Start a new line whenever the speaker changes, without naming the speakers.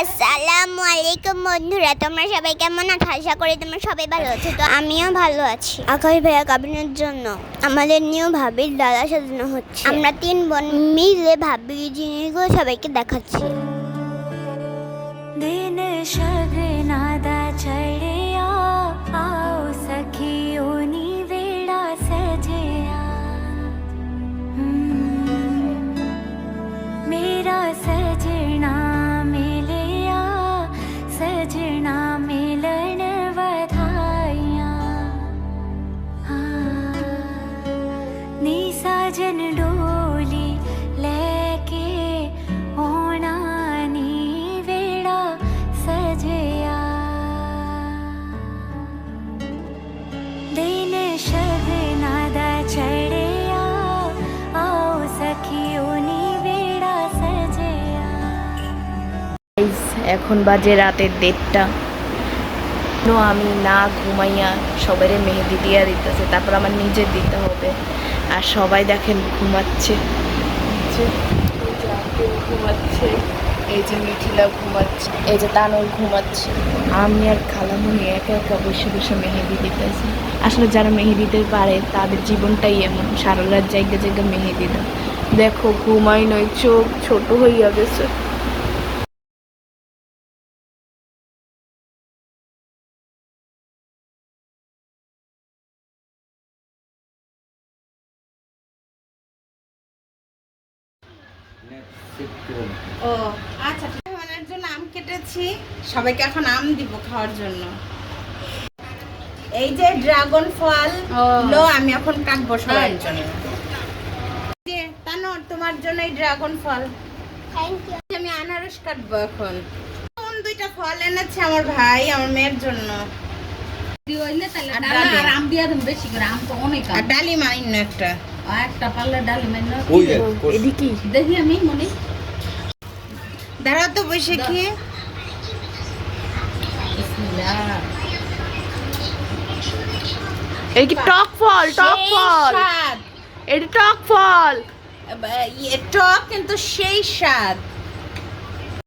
আসসালামু আলাইকুম বন্ধুরা, তোমরা সবাই কেমন আছো? আশা করি তোমরা সবাই ভালো আছো, তো আমিও ভালো আছি। আকাশ ভাইয়া কাবিনের জন্য আমাদের নিউ ভাবির দাদা সাজানো হচ্ছে। আমরা তিন বোন মিলে ভাবি জিনিসগুলো সবাইকে দেখাচ্ছি।
i said सजना मिलन वधाइया। हाँ, नी साजन डोली
এখন বাজে রাতের দেড়টা। আমি না ঘুমাইয়া সবারে মেহেদি দিয়া দিতেছে, তারপর আমার নিজের দিতে হবে। আর সবাই দেখেন ঘুমাচ্ছে। ঘুমাচ্ছে, এই যে মিঠিলা ঘুমাচ্ছে, এই যে তানর ঘুমাচ্ছে। আমি আর খালামুনি একা একা বসে বসে মেহেদি দিতেছি। আসলে যারা মেহেদি দিতে পারে, তাদের জীবনটাই এমন। সারা রাত জায়গা জায়গা মেহেদি দেয়। দেখো ঘুমাই নয় চোখ ছোট হইয়া গেছে।
ও আচ্ছা মেহমানের জন্য আম কেটেছি। সবাইকে এখন আম দিব খাওয়ার জন্য। এই যে ড্রাগন ফল লো আমি এখন কাটবো সবার জন্য। যে, তানোর তোমার জন্য এই ড্রাগন ফল।
থ্যাংক ইউ
আমি আনারস কাটবো এখন। কোন দুইটা ফল এনেছে আমার ভাই আমার মেয়ের জন্য?
হইলে তাহলে
আর ডালিম।
আম দিয়ে দেন বেশি করে। আম তো অনেক
আর ডালিম আইন একটা।
একটা পাল্লা ডাল
ওই
এদিকে।
দেখি আমি মনে।
দাঁড়াও তো বসে খেয়ে।
এটা কি টক ফল টক ফল। এটা টক ফল।
এ- ইয়ে টক কিন্তু সেই স্বাদ।